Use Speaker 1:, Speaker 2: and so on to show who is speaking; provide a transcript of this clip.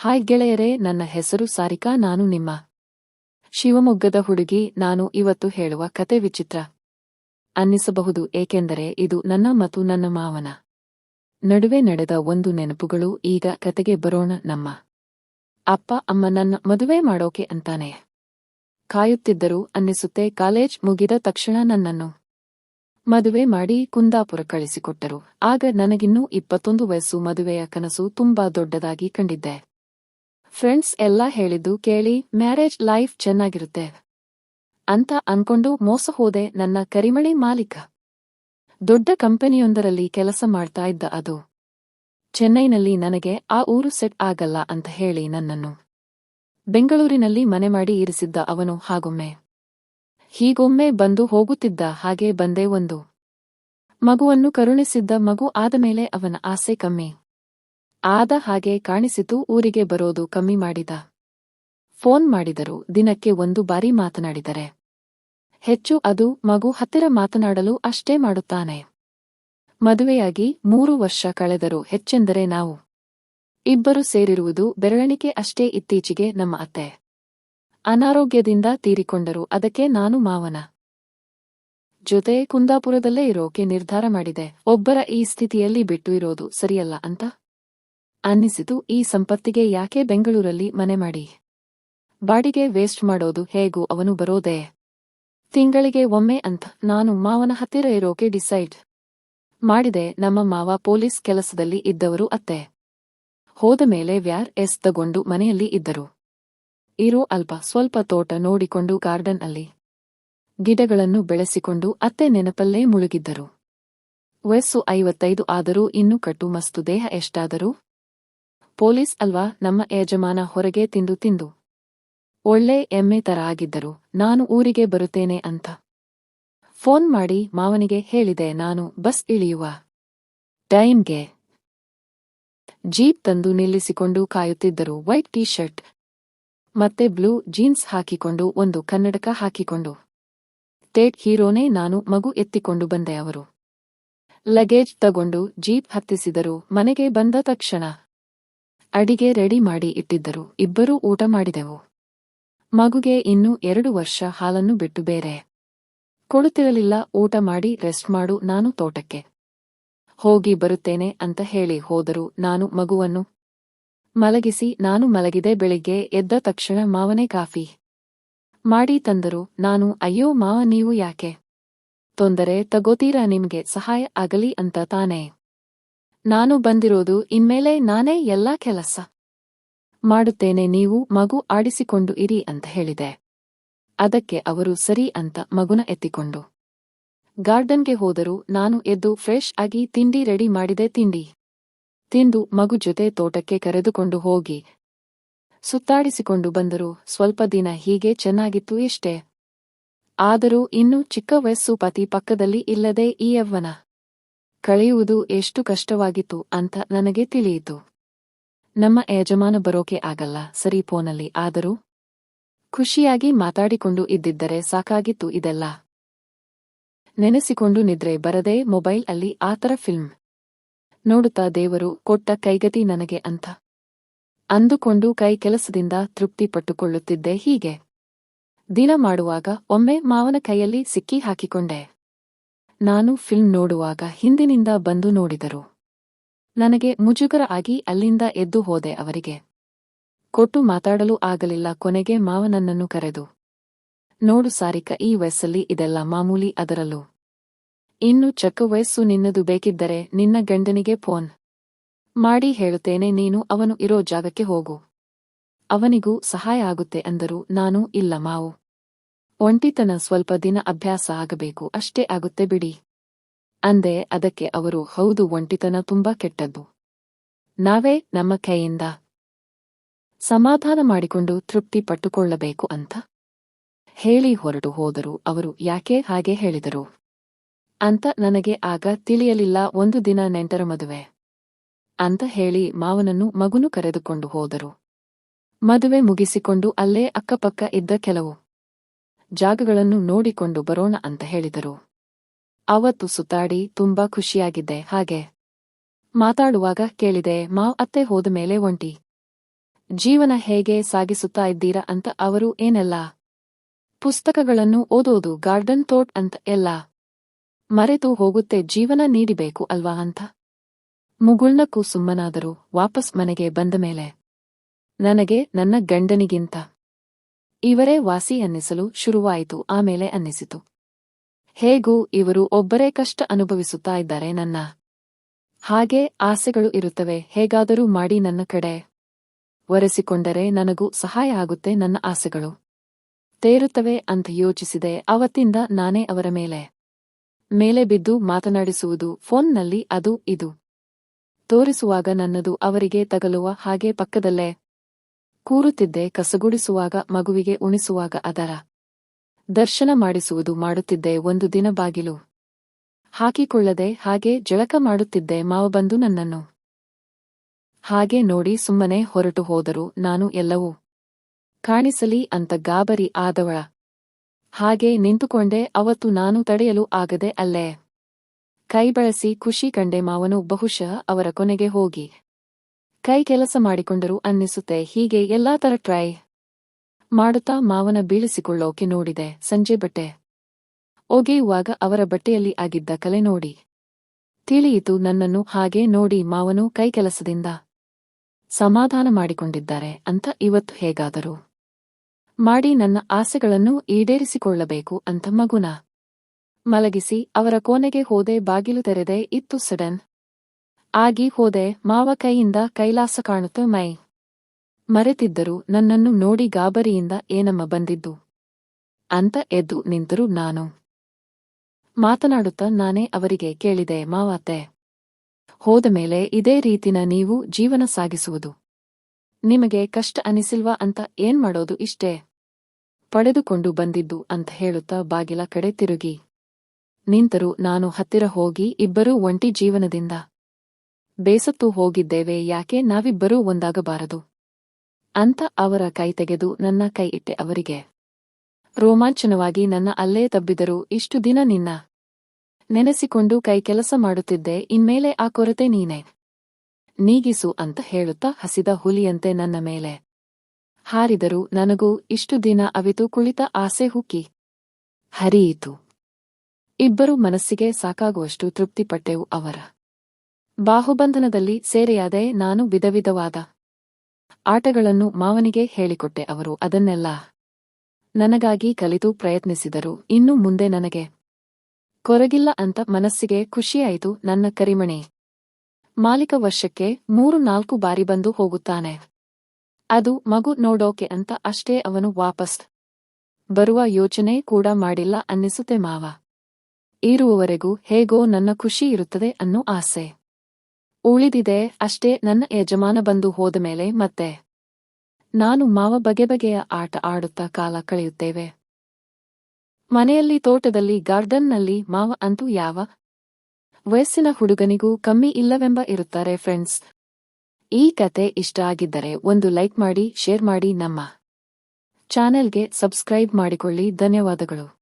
Speaker 1: Hi ಗೆಳೆಯರೇ, ನನ್ನ ಹೆಸರು ಸಾರಿಕಾ, ನಾನು ನಿಮ್ಮ ಶಿವಮೊಗ್ಗದ ಹುಡುಗಿ, ನಾನು ಇವತ್ತು ಹೇಳುವ ಕತೆ ವಿಚಿತ್ರ. ಅನ್ನಿಸಬಹುದು, ಏಕೆಂದರೆ ಇದು ನನ್ನ ಮತ್ತು ನನ್ನ ಮಾವನ ನಡುವೆ ನಡೆದ ಒಂದು ನೆನಪುಗಳು, ಈಗ ಕತೆಗೆ ಬರೋಣ ನಮ್ಮ ಅಪ್ಪ, ಅಮ್ಮ ನನ್ನ ಮದುವೆ ಮಾಡೋಕೆ ಅಂತಾನೆ. ಕಾಯುತ್ತಿದ್ದರು, ಅನ್ನಿಸುತ್ತೆ, ಕಾಲೇಜ್ ಮುಗಿದ ತಕ್ಷಣ ನನ್ನನ್ನು ಮದುವೆ ಮಾಡಿ ಕುಂದಾಪುರ ಕಳಿಸಿಕೊಟ್ಟರು. ಆಗ ನನಗಿನ್ನೂ ಇಪ್ಪತ್ತೊಂದು ವಯಸ್ಸು, ಮದುವೆಯ ಕನಸು ತುಂಬಾ ದೊಡ್ಡದಾಗಿ ಕಂಡಿದ್ದೆ. ಫ್ರೆಂಡ್ಸ್ ಎಲ್ಲ ಹೇಳಿದ್ದು ಕೇಳಿ ಮ್ಯಾರೇಜ್ ಲೈಫ್ ಚೆನ್ನಾಗಿರುತ್ತೆ. ಅಂತ ಅನ್ಕೊಂಡು ಮೋಸ ಹೋದೆ ನನ್ನ ಕರಿಮಳಿ ಮಾಲೀಕ. ದೊಡ್ಡ ಕಂಪನಿಯೊಂದರಲ್ಲಿ ಕೆಲಸ ಮಾಡ್ತಾ ಇದ್ದ ಅದು. ಚೆನ್ನೈನಲ್ಲಿ ನನಗೆ ಆ ಊರು ಸೆಟ್ ಆಗಲ್ಲ ಅಂತ ಹೇಳಿ ನನ್ನನ್ನು. ಬೆಂಗಳೂರಿನಲ್ಲಿ ಮನೆ ಮಾಡಿ ಇರಿಸಿದ್ದ ಅವನು ಹಾಗೊಮ್ಮೆ. ಹೀಗೊಮ್ಮೆ ಬಂದು ಹೋಗುತ್ತಿದ್ದ ಹಾಗೆ ಬಂದೇ ಒಂದು. ಮಗುವನ್ನು ಕರುಣಿಸಿದ್ದ ಮಗು ಆದಮೇಲೆ ಅವನ ಆಸೆ ಕಮ್ಮಿ. ಆದ ಹಾಗೆ ಕಾಣಿಸಿತು ಊರಿಗೆ ಬರೋದು ಕಮ್ಮಿ ಮಾಡಿದ. ಫೋನ್ ಮಾಡಿದರು, ದಿನಕ್ಕೆ ಒಂದು ಬಾರಿ ಮಾತನಾಡಿದರೆ. ಹೆಚ್ಚು ಅದು ಮಗು ಹತ್ತಿರ ಮಾತನಾಡಲು ಅಷ್ಟೇ ಮಾಡುತ್ತಾನೆ. ಮದುವೆಯಾಗಿ ಮೂರು ವರ್ಷ ಕಳೆದರು ಹೆಚ್ಚೆಂದರೆ ನಾವು. ಇಬ್ಬರು ಸೇರಿರುವುದು ಬೆರಳಿಕೆ ಅಷ್ಟೇ ಇತ್ತೀಚೆಗೆ ನಮ್ಮ ಅತ್ತೆ. ಅನಾರೋಗ್ಯದಿಂದ ತೀರಿಕೊಂಡರು, ಅದಕ್ಕೆ ನಾನು ಮಾವನ. ಜೊತೆ ಕುಂದಾಪುರದಲ್ಲೇ ಇರೋಕೆ ನಿರ್ಧಾರ ಮಾಡಿದೆ, ಒಬ್ಬರ ಈ ಸ್ಥಿತಿಯಲ್ಲಿ ಬಿಟ್ಟು ಇರೋದು ಸರಿಯಲ್ಲ ಅಂತ. ಅನ್ನಿಸಿತು, ಈ ಸಂಪತ್ತಿಗೆ ಯಾಕೆ ಬೆಂಗಳೂರಲ್ಲಿ ಮನೆ ಮಾಡಿ? ಬಾಡಿಗೆ ವೇಸ್ಟ್ ಮಾಡೋದು ಹೇಗೂ ಅವನು ಬರೋದೇ? ತಿಂಗಳಿಗೆ ಒಮ್ಮೆ ಅಂತ ನಾನು ಮಾವನ ಹತ್ತಿರ ಇರೋಕೆ ಡಿಸೈಡ್ ಮಾಡಿದೆ, ನಮ್ಮ ಮಾವ ಪೊಲೀಸ್ ಕೆಲಸದಲ್ಲಿ ಇದ್ದವರು ಅತ್ತೆ. ಹೋದ ಮೇಲೆ ವ್ಯಾರ್ ಎಸ್ ತಗೊಂಡು ಮನೆಯಲ್ಲಿ ಇದ್ದರು. ಇರೋ ಅಲ್ಪ ಸ್ವಲ್ಪ ತೋಟ ನೋಡಿಕೊಂಡು ಗಾರ್ಡನ್ ಅಲ್ಲಿ ಗಿಡಗಳನ್ನು ಬೆಳೆಸಿಕೊಂಡು ಅತ್ತೆ ನೆನಪಲ್ಲೇ ಮುಳುಗಿದ್ದರು. ವಯಸ್ಸು ಐವತ್ತೈದು ಆದರೂ ಇನ್ನೂ ಕಟ್ಟು ಮಸ್ತು ದೇಹ ಎಷ್ಟಾದರೂ ಪೊಲೀಸ್ ಅಲ್ವಾ? ನಮ್ಮ ಯಜಮಾನ ಹೊರಗೆ ತಿಂದು ತಿಂದು. ಒಳ್ಳೆ ಎಮ್ಮೆ ತರ ಆಗಿದ್ದರು. ನಾನು ಊರಿಗೆ ಬರುತ್ತೇನೆ ಅಂತ. ಫೋನ್ ಮಾಡಿ ಮಾವನಿಗೆ ಹೇಳಿದೆ, ನಾನು ಬಸ್ ಇಳಿಯುವ ಟೈಮ್ಗೆ. ಜೀಪ್ ತಂದು ನಿಲ್ಲಿಸಿಕೊಂಡು ಕಾಯುತ್ತಿದ್ದರು. ವೈಟ್ ಟೀ ಶರ್ಟ್ ಮತ್ತೆ ಬ್ಲೂ ಜೀನ್ಸ್ ಹಾಕಿಕೊಂಡು ಒಂದು ಕನ್ನಡಕ ಹಾಕಿಕೊಂಡು. ಟೇಟ್ ಹೀರೋನೇ, ನಾನು ಮಗು ಎತ್ತಿಕೊಂಡು ಬಂದೆ, ಅವರು. ಲಗೇಜ್ ತಗೊಂಡು ಜೀಪ್ ಹತ್ತಿಸಿದರು. ಮನೆಗೆ ಬಂದ ತಕ್ಷಣ ಅಡಿಗೆ ರೆಡಿ ಮಾಡಿ ಇಟ್ಟಿದ್ದರು. ಇಬ್ಬರೂ ಊಟ ಮಾಡಿದೆವು. ಮಗುಗೆ ಇನ್ನೂ ಎರಡು ವರ್ಷ ಹಾಲನ್ನು ಬಿಟ್ಟು ಬೇರೆ. ಕೊಡುತ್ತಿರಲಿಲ್ಲ, ಊಟ ಮಾಡಿ ರೆಸ್ಟ್ ಮಾಡು ನಾನು ತೋಟಕ್ಕೆ. ಹೋಗಿ ಬರುತ್ತೇನೆ ಅಂತ ಹೇಳಿ ಹೋದರು. ನಾನು ಮಗುವನ್ನು ಮಲಗಿಸಿ, ನಾನು ಮಲಗಿದೆ ಬೆಳಿಗ್ಗೆ ಎದ್ದ ತಕ್ಷಣ ಮಾವನೇ ಕಾಫಿ ಮಾಡಿ ತಂದರು. ನಾನು, ಅಯ್ಯೋ ಮಾವ, ನೀವು ಯಾಕೆ? ತೊಂದರೆ ತಗೋತೀರಾ ನಿಮ್ಗೆ? ಸಹಾಯ ಆಗಲಿ ಅಂತ ತಾನೇ. ನಾನು ಬಂದಿರೋದು ಇನ್ಮೇಲೆ ನಾನೇ ಎಲ್ಲಾ ಕೆಲಸ ಮಾಡುತ್ತೇನೆ, ನೀವು ಮಗು ಆಡಿಸಿಕೊಂಡು ಇರಿ ಅಂತ ಹೇಳಿದೆ. ಅದಕ್ಕೆ ಅವರು ಸರಿ ಅಂತ ಮಗುನ ಎತ್ತಿಕೊಂಡು. ಗಾರ್ಡನ್ಗೆ ಹೋದರೂ, ನಾನು ಎದ್ದು ಫ್ರೆಶ್ ಆಗಿ ತಿಂಡಿ ರೆಡಿ ಮಾಡಿದೆ, ತಿಂಡಿ. ತಿಂದು ಮಗು ಜೊತೆ ತೋಟಕ್ಕೆ ಕರೆದುಕೊಂಡು ಹೋಗಿ. ಸುತ್ತಾಡಿಸಿಕೊಂಡು ಬಂದರು, ಸ್ವಲ್ಪ ದಿನ ಹೀಗೆ ಚೆನ್ನಾಗಿತ್ತು ಎಷ್ಟೇ. ಆದರೂ ಇನ್ನೂ ಚಿಕ್ಕ ವಯಸ್ಸು ಪತಿ ಪಕ್ಕದಲ್ಲಿ ಇಲ್ಲದೆ ಈ ಯವ್ವನ ಕಳೆಯುವುದು ಎಷ್ಟು ಕಷ್ಟವಾಗಿತ್ತು ಅಂತ ನನಗೆ ತಿಳಿಯಿತು. ನಮ್ಮ ಯಜಮಾನ ಬರೋಕೆ ಆಗಲ್ಲ, ಸರಿ ಫೋನಲ್ಲಿ, ಆದರೂ ಖುಷಿಯಾಗಿ ಮಾತಾಡಿಕೊಂಡು ಇದ್ದಿದ್ದರೆ ಸಾಕಾಗಿತ್ತು ಇದೆಲ್ಲ. ನೆನೆಸಿಕೊಂಡು ನಿದ್ರೆ ಬರದೆ ಮೊಬೈಲ್ ಅಲ್ಲಿ ಆತರ ಫಿಲ್ಮ್ ನೋಡುತ್ತಾ ದೇವರು ಕೊಟ್ಟ ಕೈಗತಿ ನನಗೆ ಅಂತ. ಅಂದುಕೊಂಡು ಕೈ ಕೆಲಸದಿಂದ ತೃಪ್ತಿ ಪಟ್ಟುಕೊಳ್ಳುತ್ತಿದ್ದೆ ಹೀಗೆ. ದಿನ ಮಾಡುವಾಗ ಒಮ್ಮೆ ಮಾವನ ಕೈಯಲ್ಲಿ ಸಿಕ್ಕಿ ಹಾಕಿಕೊಂಡೆ. ನಾನು ಫಿಲ್ಮ್ ನೋಡುವಾಗ ಹಿಂದಿನಿಂದ ಬಂದು ನೋಡಿದರು. ನನಗೆ ಮುಜುಗರ ಆಗಿ ಅಲ್ಲಿಂದ ಎದ್ದು ಹೋದೆ ಅವರಿಗೆ. ಕೊಟ್ಟು ಮಾತಾಡಲು ಆಗಲಿಲ್ಲ, ಕೊನೆಗೆ ಮಾವನನ್ನನ್ನು ಕರೆದು, ನೋಡು ಸಾರಿಕ, ಈ ವಯಸ್ಸಲ್ಲಿ ಇದೆಲ್ಲ ಮಾಮೂಲಿ ಅದರಲ್ಲೂ. ಇನ್ನು ಚಕ್ಕ ವಯಸ್ಸು ನಿನ್ನದು ಬೇಕಿದ್ದರೆ ನಿನ್ನ ಗಂಡನಿಗೆ ಫೋನ್ ಮಾಡಿ ಹೇಳುತ್ತೇನೆ, ನೀನು ಅವನು ಇರೋ ಜಾಗಕ್ಕೆ ಹೋಗು. ಅವನಿಗೂ ಸಹಾಯ ಆಗುತ್ತೆ ಅಂದರು ನಾನು ಇಲ್ಲ ಮಾವು. ಒಂಟಿತನ ಸ್ವಲ್ಪ ದಿನ ಅಭ್ಯಾಸ ಆಗಬೇಕು, ಅಷ್ಟೇ ಆಗುತ್ತೆ ಬಿಡಿ. ಅಂದೆ ಅದಕ್ಕೆ ಅವರು, ಹೌದು, ಒಂಟಿತನ ತುಂಬಾ ಕೆಟ್ಟದ್ದು. ನಾವೇ ನಮ್ಮ ಕೈಯಿಂದ ಸಮಾಧಾನ ಮಾಡಿಕೊಂಡು ತೃಪ್ತಿ ಪಟ್ಟುಕೊಳ್ಳಬೇಕು ಅಂತ ಹೇಳಿ ಹೊರಟು ಹೋದರು. ಅವರು, ಯಾಕೆ ಹಾಗೆ ಹೇಳಿದರು? ಅಂತ ನನಗೆ ಆಗ ತಿಳಿಯಲಿಲ್ಲ. ಒಂದು ದಿನ ನೆಂಟರ ಮದುವೆ ಅಂತ ಹೇಳಿ ಮಾವನನ್ನು ಮಗುನು ಕರೆದುಕೊಂಡು ಹೋದರು. ಮದುವೆ ಮುಗಿಸಿಕೊಂಡು ಅಲ್ಲೇ ಅಕ್ಕಪಕ್ಕ ಇದ್ದ ಕೆಲವು ಜಾಗಗಳನ್ನು ನೋಡಿಕೊಂಡು ಬರೋಣ ಅಂತ ಹೇಳಿದರು. ಅವತ್ತು ಸುತ್ತಾಡಿ ತುಂಬಾ ಖುಷಿಯಾಗಿದ್ದೆ, ಹಾಗೆ. ಮಾತಾಡುವಾಗ ಕೇಳಿದೆ ಮಾವ್ ಅತ್ತೆ ಹೋದ ಮೇಲೆ ಒಂಟಿ. ಜೀವನ ಹೇಗೆ ಸಾಗಿಸುತ್ತಾ ಇದ್ದೀರಾ ಅಂತ ಅವರು ಏನೆಲ್ಲ? ಪುಸ್ತಕಗಳನ್ನು ಓದೋದು ಗಾರ್ಡನ್ ತೋಟ್ ಅಂತ ಎಲ್ಲ. ಮರೆತು ಹೋಗುತ್ತೆ ಜೀವನ ನೀಡಿಬೇಕು ಅಲ್ವಾ ಅಂತ. ಮುಗುಳ್ನಕ್ಕೂ ಸುಮ್ಮನಾದರು ವಾಪಸ್ ಮನೆಗೆ ಬಂದ ಮೇಲೆ. ನನಗೆ ನನ್ನ ಗಂಡನಿಗಿಂತ. ಇವರೇ ವಾಸಿ ಅನ್ನಿಸಲು ಶುರುವಾಯಿತು, ಆಮೇಲೆ ಅನ್ನಿಸಿತು. ಹೇಗೂ ಇವರು ಒಬ್ಬರೇ ಕಷ್ಟ ಅನುಭವಿಸುತ್ತಾ ಇದ್ದಾರೆ ನನ್ನ ಹಾಗೆ ಆಸೆಗಳು ಇರುತ್ತವೆ, ಹೇಗಾದರೂ ಮಾಡಿ ನನ್ನ ಕಡೆ ಒರೆಸಿಕೊಂಡರೆ ನನಗೂ ಸಹಾಯ ಆಗುತ್ತೆ ನನ್ನ ಆಸೆಗಳು. ತೇರುತ್ತವೆ ಅಂತ ಯೋಚಿಸಿದೆ ಅವತ್ತಿಂದ ನಾನೇ ಅವರ ಮೇಲೆ ಮೇಲೆ ಬಿದ್ದು ಮಾತನಾಡಿಸುವುದು, ಫೋನ್ನಲ್ಲಿ ಅದು ಇದು. ತೋರಿಸುವಾಗ ನನ್ನದು ಅವರಿಗೆ ತಗಲುವ ಹಾಗೆ ಪಕ್ಕದಲ್ಲೇ ಕೂರುತ್ತಿದ್ದೆ ಕಸಗುಡಿಸುವಾಗ ಮಗುವಿಗೆ ಉಣಿಸುವಾಗ ಅದರ ದರ್ಶನ ಮಾಡಿಸುವುದು ಮಾಡುತ್ತಿದ್ದೆ ಒಂದು ದಿನ ಬಾಗಿಲು ಹಾಕಿಕೊಳ್ಳದೆ ಹಾಗೆ ಜಳಕ ಮಾಡುತ್ತಿದ್ದೆ ಮಾವ ಬಂದು ನನ್ನನ್ನು. ಹಾಗೆ ನೋಡಿ ಸುಮ್ಮನೆ ಹೊರಟು ಹೋದರು ನಾನು ಎಲ್ಲವೂ ಕಾಣಿಸಲಿ ಅಂತ ಗಾಬರಿ ಆದವಳ. ಹಾಗೆ ನಿಂತುಕೊಂಡೆ ಅವತ್ತು ನಾನು ತಡೆಯಲು ಆಗದೆ ಅಲ್ಲೇ. ಕೈ ಬಳಸಿ ಖುಷಿ ಕಂಡೆ ಮಾವನು ಬಹುಶಃ ಅವರ ಕೊನೆಗೆ ಹೋಗಿ. ಕೈ ಕೆಲಸ ಮಾಡಿಕೊಂಡರು ಅನ್ನಿಸುತ್ತೆ, ಹೀಗೆ ಎಲ್ಲಾ ತರ ಟ್ರೈ ಮಾಡುತ್ತಾ ಮಾವನ ಬೀಳಿಸಿಕೊಳ್ಳೋಕೆ ನೋಡಿದೆ, ಸಂಜೆ ಬಟ್ಟೆ ಒಗೆಯುವಾಗ ಅವರ ಬಟ್ಟೆಯಲ್ಲಿ ಆಗಿದ್ದ ಕಲೆ ನೋಡಿ. ತಿಳಿಯಿತು ನನ್ನನ್ನು ಹಾಗೆ ನೋಡಿ ಮಾವನು ಕೈ ಕೆಲಸದಿಂದ ಸಮಾಧಾನ ಮಾಡಿಕೊಂಡಿದ್ದಾರೆ ಅಂತ ಇವತ್ತು ಹೇಗಾದರೂ. ಮಾಡಿ ನನ್ನ ಆಸೆಗಳನ್ನು ಈಡೇರಿಸಿಕೊಳ್ಳಬೇಕು ಅಂತ ಮಗುನ ಮಲಗಿಸಿ ಅವರ ಕೋಣೆಗೆ ಹೋದೆ ಬಾಗಿಲು ತೆರೆದೆ ಇತ್ತು ಸಡನ್ ಆಗಿ ಹೋದೆ ಮಾವ ಕೈಯಿಂದ ಕೈಲಾಸ ಕಾಣುತ್ತೆ ಮೈ ಮರೆತಿದ್ದರು ನನ್ನನ್ನು ನೋಡಿ ಗಾಬರಿಯಿಂದ ಏನಮ್ಮ ಬಂದಿದ್ದು? ಅಂತ ಎದ್ದು ನಿಂತರು ನಾನು. ಮಾತನಾಡುತ್ತಾ ನಾನೇ ಅವರಿಗೆ ಕೇಳಿದೆ, ಮಾವಾತೆ, ಹೋದ ಮೇಲೆ ಇದೇ ರೀತಿನ ನೀವು ಜೀವನ ಸಾಗಿಸುವುದು. ನಿಮಗೆ ಕಷ್ಟ ಅನಿಸಿಲ್ವಾ ಅಂತ ಏನ್ ಮಾಡೋದು ಇಷ್ಟೇ? ಪಡೆದುಕೊಂಡು ಬಂದಿದ್ದು ಅಂತ ಹೇಳುತ್ತಾ ಬಾಗಿಲ ಕಡೆ ತಿರುಗಿ. ನಿಂತರು ನಾನು ಹತ್ತಿರ ಹೋಗಿ ಇಬ್ಬರೂ ಒಂಟಿ ಜೀವನದಿಂದ ಬೇಸತ್ತು ಹೋಗಿದ್ದೇವೆ, ಯಾಕೆ ನಾವಿಬ್ಬರೂ ಒಂದಾಗಬಾರದು? ಅಂತ ಅವರ ಕೈ ತೆಗೆದು ನನ್ನ ಕೈ ಇಟ್ಟೆ ಅವರಿಗೆ. ರೋಮಾಂಚನವಾಗಿ ನನ್ನ ಅಲ್ಲೇ ತಬ್ಬಿದರು, ಇಷ್ಟು ದಿನ ನಿನ್ನ ನೆನೆಸಿಕೊಂಡು ಕೈ ಕೆಲಸ ಮಾಡುತ್ತಿದ್ದೆ, ಇನ್ಮೇಲೆ ಆ ಕೊರತೆ ನೀನೆ. ನೀಗಿಸು ಅಂತ ಹೇಳುತ್ತಾ ಹಸಿದ ಹುಲಿಯಂತೆ ನನ್ನ ಮೇಲೆ ಹಾರಿದರು, ನನಗೂ ಇಷ್ಟು ದಿನ ಅವಿತು ಕುಳಿತ ಆಸೆ ಹುಕ್ಕಿ. ಹರಿಯಿತು. ಇಬ್ಬರು ಮನಸ್ಸಿಗೆ ಸಾಕಾಗುವಷ್ಟು ತೃಪ್ತಿಪಟ್ಟೆವು ಅವರ ಬಾಹುಬಂಧನದಲ್ಲಿ ಸೇರೆಯಾದೆ ನಾನು ವಿಧವಿಧವಾದ ಆಟಗಳನ್ನು ಮಾವನಿಗೆ ಹೇಳಿಕೊಟ್ಟೆ ಅವರು ಅದನ್ನೆಲ್ಲ ನನಗಾಗಿ ಕಲಿತು ಪ್ರಯತ್ನಿಸಿದರು. ಇನ್ನು ಮುಂದೆ ನನಗೆ ಕೊರಗಿಲ್ಲ ಅಂತ ಮನಸ್ಸಿಗೆ ಖುಷಿಯಾಯಿತು. ನನ್ನ ಕರಿಮಣಿ ಮಾಲಿಕ ವರ್ಷಕ್ಕೆ ಮೂರು ನಾಲ್ಕು ಬಾರಿ ಬಂದು ಹೋಗುತ್ತಾನೆ. ಅದು ಮಗು ನೋಡೋಕೆ ಅಂತ ಅಷ್ಟೇ ಅವನು ವಾಪಸ್ ಬರುವ ಯೋಚನೆ ಕೂಡ ಮಾಡಿಲ್ಲ ಅನ್ನಿಸುತ್ತೆ ಮಾವ. ಇರುವವರೆಗೂ ಹೇಗೋ ನನ್ನ ಖುಷಿ ಇರುತ್ತದೆ ಅನ್ನೋ ಆಸೆ. ಉಳಿದಿದೆ, ಅಷ್ಟೇ ನನ್ನ ಯಜಮಾನ ಬಂದು ಹೋದ ಮೇಲೆ ಮತ್ತೆ. ನಾನು ಮಾವ ಬಗೆ ಬಗೆಯ ಆಟ ಆಡುತ್ತಾ ಕಾಲ ಕಳೆಯುತ್ತೇವೆ. ಮನೆಯಲ್ಲಿ ತೋಟದಲ್ಲಿ ಗಾರ್ಡನ್ನಲ್ಲಿ ಮಾವ ಅಂತೂ ಯಾವ ವಯಸ್ಸಿನ ಹುಡುಗನಿಗೂ ಕಮ್ಮಿ ಇಲ್ಲವೆಂಬ ಇರುತ್ತಾರೆ ಫ್ರೆಂಡ್ಸ್. ಈ ಕತೆ ಇಷ್ಟ ಆಗಿದ್ದರೆ ಒಂದು ಲೈಕ್ ಮಾಡಿ, ಶೇರ್ ಮಾಡಿ ನಮ್ಮ ಚಾನೆಲ್ಗೆ ಸಬ್ಸ್ಕ್ರೈಬ್ ಮಾಡಿಕೊಳ್ಳಿ. ಧನ್ಯವಾದಗಳು.